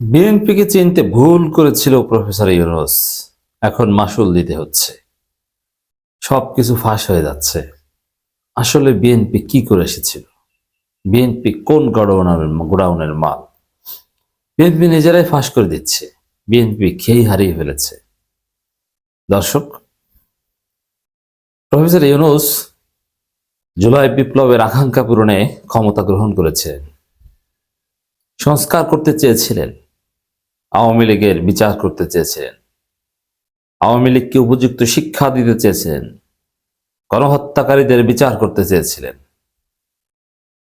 বিএনপিকে চিনতে ভুল করেছিল প্রফেসর ইউনুস। এখন মাসুল দিতে হচ্ছে। সবকিছু ফাঁস হয়ে যাচ্ছে। আসলে বিএনপি কি করে এসেছিল? বিএনপি কোন গোডাউনের গোডাউনের মাল? বিএনপি নিজেরাই ফাঁস করে দিচ্ছে। বিএনপি খেই হারিয়ে ফেলেছে। দর্শক, প্রফেসর ইউনুস জুলাই বিপ্লবের আকাঙ্ক্ষা পূরণে ক্ষমতা গ্রহণ করেছেন। সংস্কার করতে চেয়েছিলেন। আওয়ামী লীগের বিচার করতে চেয়েছিলেন। আওয়ামী লীগকে উপযুক্ত শিক্ষা দিতে চেয়েছিলেন গণহত্যাকারীদের বিচার করতে চেয়েছিলেন।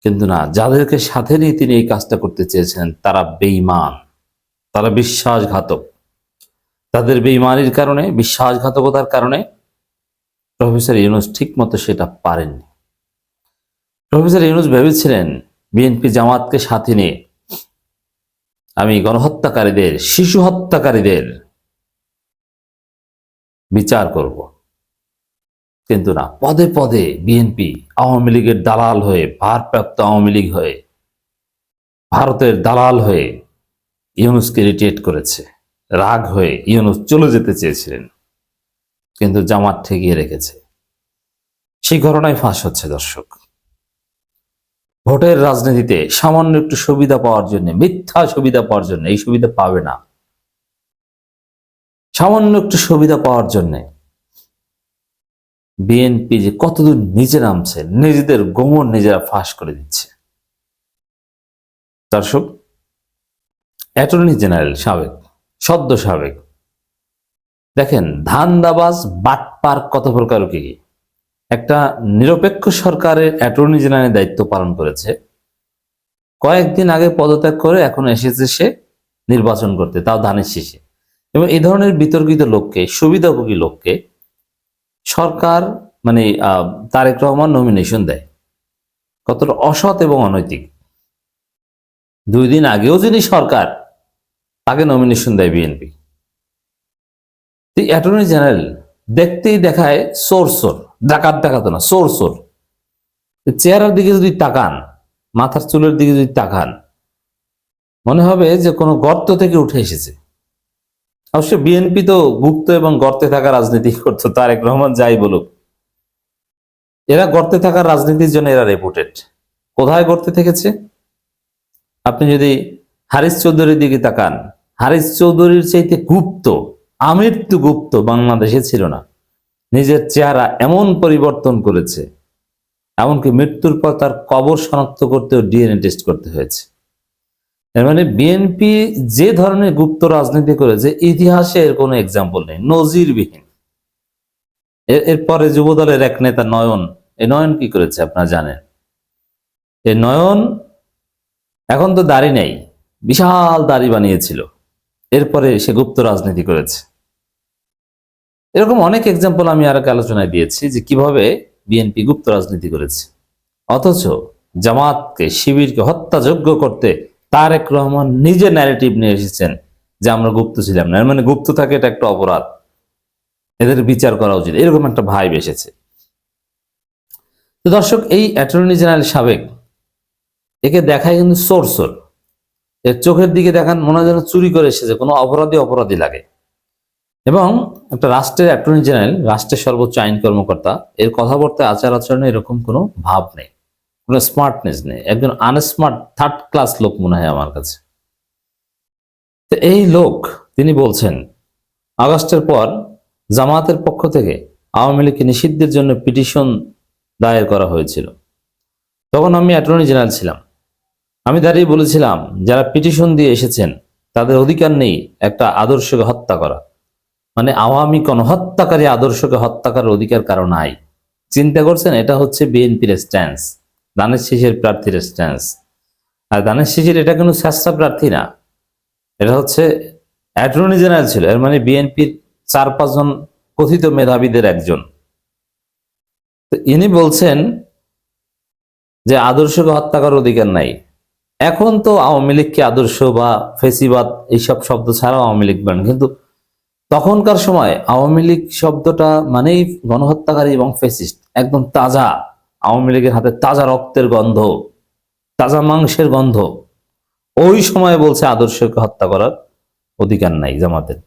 কিন্তু না, যাদেরকে সাথে নিয়ে তিনি এই কাজটা করতে চেয়েছেন তারা বেইমান তারা বিশ্বাসঘাতক। তাদের বেঈমানির কারণে, বিশ্বাসঘাতকতার কারণে প্রফেসর ইউনুস ঠিক মতো সেটা পারেননি। প্রফেসর ইউনুস ভেবেছিলেন, বিএনপি জামাতকে সাথে নিয়ে আমি গণহত্যাকারীদের, শিশু হত্যাকারীদের বিচার করব। কিন্তু না, পদে পদে বিএনপি আওয়ামী লীগের দালাল হয়ে, ভারপ্রাপ্ত আওয়ামী লীগ হয়ে, ভারতের দালাল হয়ে ইউনুসকে রিটেট করেছে, রাগ হয়ে ইউনুস চলে যেতে চেয়েছিলেন, কিন্তু জামাত ঠেকিয়ে রেখেছে। সেই ঘটনায় ফাঁস হচ্ছে দর্শক। ভোটের রাজনীতিতে সামান্য একটু সুবিধা পাওয়ার জন্য, মিথ্যা সুবিধা পাওয়ার জন্য, এই সুবিধা পাবে না। সামান্য একটু সুবিধা পাওয়ার জন্য বিএনপি যে কতদূর নিচে নামছে, নিজেদের গোমর নিজেরা ফাঁস করে দিচ্ছে। দর্শক, অ্যাটর্নি জেনারেল সাবেক, সদ্য সাবেক, দেখেন ধান ধান্দাবাজ বাটপার কত প্রকার কি? একটা নিরপেক্ষ সরকারের অ্যাটর্নি জেনারেলের দায়িত্ব পালন করেছে। কয়েকদিন আগে পদত্যাগ করে এখন এসেছে সে নির্বাচন করতে, তাও ধানের শীষে। এবং এই ধরনের বিতর্কিত লোককে, সুবিধাভোগী লোককে সরকার মানে তারেক রহমান নমিনেশন দেয়। কতটা অসৎ এবং অনৈতিক। দুই দিন আগেও যিনি সরকার, তাকে নমিনেশন দেয় বিএনপি। অ্যাটর্নি জেনারেল দেখতেই দেখায় সোর সোর। ডাকাত ডাকাত না সোর সোর চেহারার দিকে যদি তাকান, মাথার চুলের দিকে যদি তাকান, মনে হবে যে কোনো গর্ত থেকে উঠে এসেছে। অবশ্য বিএনপি তো গুপ্ত এবং গর্তে থাকা রাজনীতি করতো, তারেক রহমান যাই বলুক। এরা গর্তে থাকার রাজনীতির জন্য এরা রেপুটেড কোথায় গর্তে থেকেছে? আপনি যদি হারিস চৌধুরীর দিকে তাকান, হারিস চৌধুরীর চাইতে গুপ্ত, আমৃত্যু গুপ্ত বাংলাদেশে ছিল না। নিজের চেহারা এমন পরিবর্তন করেছে, এমনকি মৃত্যুর পর তার কবর শনাক্ত করতেও ডিএনএ টেস্ট করতে হয়েছে। এর মানে বিএনপি যে ধরনের গুপ্ত রাজনীতি করেছে, ইতিহাসে এর কোনো এক্সাম্পল নেই, নজিরবিহীন। এর- এরপরে যুবদলের এক নেতা নয়ন, এই নয়ন কি করেছে আপনারা জানেন? এই নয়ন এখন তো দাড়ি নেই, বিশাল দাড়ি বানিয়েছিল, এরপরে সে গুপ্ত রাজনীতি করেছে। এরকম অনেক এক্সাম্পল আমি আর এক আলোচনায় দিয়েছি যে কীভাবে বিএনপি গুপ্ত রাজনীতি করেছে। অথচ জামাতকে, শিবিরকে হত্যাযোগ্য করতে তারেক রহমান নিজে ন্যারেটিভ নিয়ে এসেছেন যে আমরা গুপ্ত ছিলাম না। মানে গুপ্ত থাকে এটা একটা অপরাধ। এদের বিচার করা উচিত। এরকম একটা ভাই এসেছে। তো দর্শক, এই অ্যাটর্নি জেনারেল সাবেক, একে দেখায় কিন্তু সোর সোর। এর চোখের দিকে দেখান, মনে হয় যেন চুরি করে এসেছে। কোনো অপরাধী অপরাধী লাগে। এবং একটা রাষ্ট্রের অ্যাটর্নি জেনারেল, রাষ্ট্রের সর্বোচ্চ আইন কর্মকর্তা, এর কথাবার্তা আচার আচরণে এরকম কোনো ভাব নেই, কোনো স্মার্টনেস নেই, একজন আনস্মার্ট থার্ড ক্লাস লোক মনে হয় আমার কাছে। তো এই লোক, তিনি বলছেন, আগস্টের পর জামাতের পক্ষ থেকে আওয়ামী লীগকে নিষিদ্ধের জন্য পিটিশন দায়ের করা হয়েছিল। তখন আমি অ্যাটর্নি জেনারেল ছিলাম। আমি দাঁড়িয়ে বলেছিলাম, যারা পিটিশন দিয়ে এসেছেন, তাদের অধিকার নেই একটা আদর্শকে হত্যা করা। মানে আওয়ামী কোন হত্যাকারী আদর্শকে হত্যা করার অধিকার কারও নাই। চিন্তা করছেন, এটা হচ্ছে বিএনপির স্ট্যান্স দানের শিশির প্রার্থীর স্ট্যান্স আর দানের শিশির এটা কোনো স্বেচ্ছা প্রার্থী না। এটা হচ্ছে অ্যাটর্নি জেনারেল ছিল, এর মানে বিএনপির চার পাঁচজন কথিত মেধাবীদের একজন। তো ইনি বলছেন যে আদর্শকে হত্যা করার অধিকার নাই। এখন তো আওয়ামী লীগকে আদর্শ বা ফেসিবাদ, এইসব শব্দ ছাড়াও আওয়ামী লীগ কিন্তু তখনকার সময় আওয়ামী লীগ শব্দটা মানেই গণহত্যাকারী এবং ফেসিস্ট একদম তাজা। আওয়ামী লীগের হাতে তাজা রক্তের গন্ধ, তাজা মাংসের গন্ধ। ওই সময় বলছে আদর্শকে হত্যা করার অধিকার নাই জামাতের।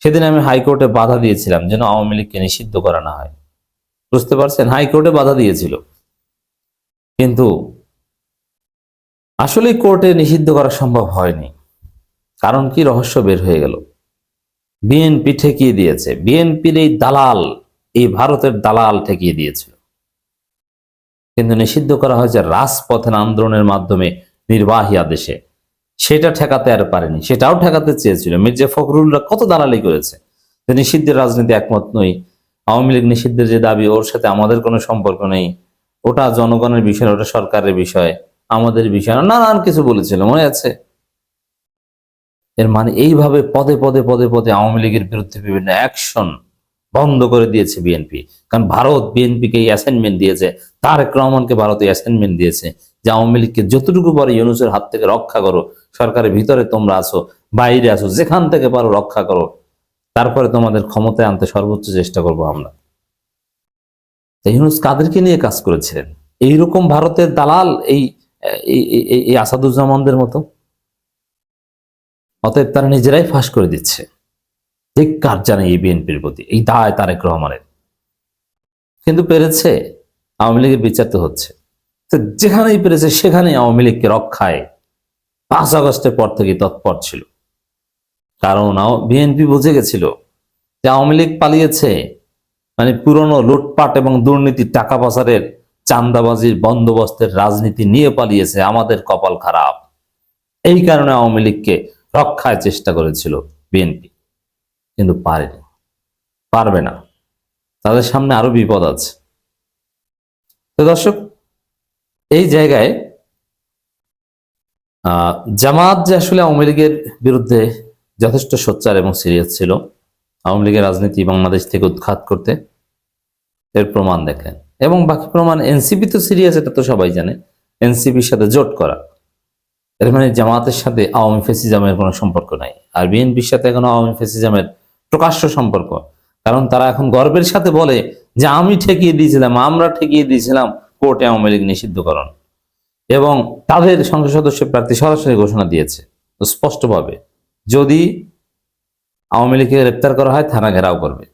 সেদিন আমি হাইকোর্টে বাধা দিয়েছিলাম যেন আওয়ামী লীগকে নিষিদ্ধ করা না হয়। বুঝতে পারছেন? হাইকোর্টে বাধা দিয়েছিল। কিন্তু আসলে কোর্টে নিষিদ্ধ করা সম্ভব হয়নি। কারণ কি? রহস্য বের হয়ে গেল। বিএনপি ঠেকিয়ে দিয়েছে। বিএনপির এই দালাল, এই ভারতের দালাল ঠেকিয়ে দিয়েছিল। কিন্তু নিষিদ্ধ করা হয়েছে রাজপথের আন্দোলনের মাধ্যমে নির্বাহী আদেশে। সেটা ঠেকাতে আর পারেনি, সেটাও ঠেকাতে চেয়েছিল। মির্জা ফখরুলরা কত দালালি করেছে? যে নিষিদ্ধের রাজনীতি একমত নই। আওয়ামী লীগ নিষিদ্ধের যে দাবি, ওর সাথে আমাদের কোনো সম্পর্ক নেই। ওটা জনগণের বিষয়, ওটা সরকারের বিষয়, আমাদের বিষয়। নানান কিছু বলেছিল, মনে আছে? এর মানে এইভাবে পদে পদে পদে পদে আওয়ামী লীগের বিরুদ্ধে বিভিন্ন অ্যাকশন বন্ধ করে দিয়েছে বিএনপি কারণ ভারত বিএনপিকে অ্যাসাইনমেন্ট দিয়েছে, তারেক রহমানকে ভারত অ্যাসাইনমেন্ট দিয়েছে যে আওয়ামী লীগকে যতটুকু পারো ইউনুসের হাত থেকে রক্ষা করো, সরকারের ভিতরে তোমরা আসো বাইরে আসো যেখান থেকে পারো রক্ষা করো, তারপরে তোমাদের ক্ষমতায় আনতে সর্বোচ্চ চেষ্টা করব আমরা। ইউনুস কাদেরকে নিয়ে কাজ করেছিলেন? এইরকম ভারতের দালাল এই আসাদুজ্জামানদের মতো? অতএব তারা নিজেরাই ফাঁস করে দিচ্ছে। ধিক্কার জানে এই বিএনপির প্রতি? এই দায় তারেক রহমানের। কিন্তু পেরেছে, আওয়ামী লীগের বিচার তো হচ্ছে। যেখানেই পেরেছে, সেখানেই আওয়ামী লীগকে রক্ষায় পাঁচ আগস্টের পর থেকে তৎপর ছিল। কারণ বিএনপি বুঝে গেছিল যে আওয়ামী লীগ পালিয়েছে মানে পুরনো লুটপাট এবং দুর্নীতি টাকা পাচারের চান্দাবাজির বন্দোবস্তের রাজনীতি নিয়ে পালিয়েছে, আমাদের কপাল খারাপ। এই কারণে আওয়ামী লীগকে রক্ষায় চেষ্টা করেছিল বিএনপি, কিন্তু পারেনি। পারবে না। তাদের সামনে আরও বিপদ আছে। তো দর্শক, এই জায়গায় জামাত যে আসলে আওয়ামী লীগের বিরুদ্ধে যথেষ্ট সোচ্চার এবং সিরিয়াস ছিল, আওয়ামী লীগের রাজনীতি বাংলাদেশ থেকে উৎখাত করতে, এর প্রমাণ দেখেন। এবং বাকি প্রমাণ, এনসিপি তো সিরিয়াস, এটা তো সবাই জানে। এনসিপির সাথে জোট করা। এর মানে জামাতের সাথে আওয়ামী ফেসিজামের কোনো সম্পর্ক নাই। আর বিএনপির সাথে এখন আওয়ামী ফেসিজামের প্রকাশ্য সম্পর্ক। কারণ তারা এখন গর্বের সাথে বলে যে, আমি ঠেকিয়ে দিয়েছিলাম, আমরা ঠেকিয়ে দিয়েছিলাম কোর্টে আওয়ামী লীগ নিষিদ্ধকরণ। এবং তাদের সংসদ সদস্য প্রার্থী সরাসরি ঘোষণা দিয়েছে, স্পষ্টভাবে। যদি আওয়ামী লীগকে গ্রেপ্তার করা হয়, থানা ঘেরাও করবে।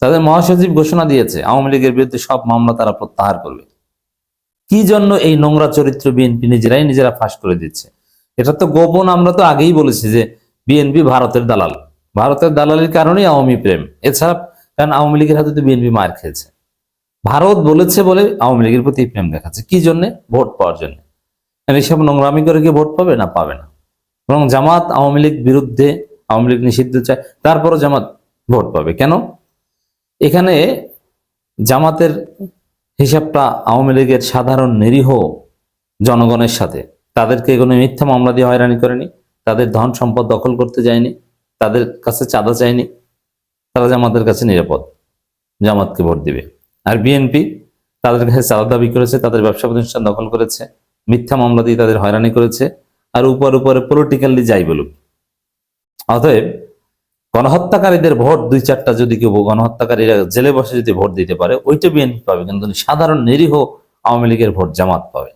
তাদের মহাসচিব ঘোষণা দিয়েছে, আওয়ামী লীগের বিরুদ্ধে সব মামলা তারা প্রত্যাহার করবে। কি জন্য এই নোংরা চরিত্র বিএনপি নিজেরাই নিজেরা ফাঁস করে দিচ্ছে? এটা তো গোপন, আমরা তো আগেই বলেছি যে বিএনপি ভারতের দালাল। ভারতের দালালির কারণেই আওয়ামী প্রেম। এছাড়া, কারণ আওয়ামী লীগের হাতে তো বিএনপি মার খেয়েছে। ভারত বলেছে বলে আওয়ামী লীগের প্রতি প্রেম দেখাচ্ছে। কি জন্য? ভোট পাওয়ার জন্য। আর এইসব নোংরামি করে কি ভোট পাবে? না পাবে না। এবং জামাত আওয়ামী লীগ বিরুদ্ধে, আওয়ামী লীগ নিষিদ্ধ চায়, তারপরও জামাত ভোট পাবে। কেন? এখানে জামাতের হিসাবটা আওয়ামী লীগের সাধারণ নিরীহ জনগণের সাথে। তাদেরকে কোনো মিথ্যা মামলা দিয়ে হয়রানি করেনি। তাদের ধন সম্পদ দখল করতে যায়নি। তাদের কাছে চাঁদা চায়নি। তারা জামাতের কাছে নিরাপদ, জামাতকে ভোট দিবে। আর বিএনপি তাদের কাছে চাঁদা দাবি করেছে, তাদের ব্যবসা প্রতিষ্ঠান দখল করেছে, মিথ্যা মামলা দিয়ে তাদের হয়রানি করেছে, আর উপর উপরে পলিটিক্যালি যাই বলুক। অতএব গণহত্যাকারীদের ভোট দুই চারটা যদি কেউ গণহত্যাকারীরা জেলে বসে যদি ভোট দিতে পারে, ওইটা বিএনপি পাবে। কিন্তু সাধারণ নিরীহ আওয়ামী লীগের ভোট জামাত পাবে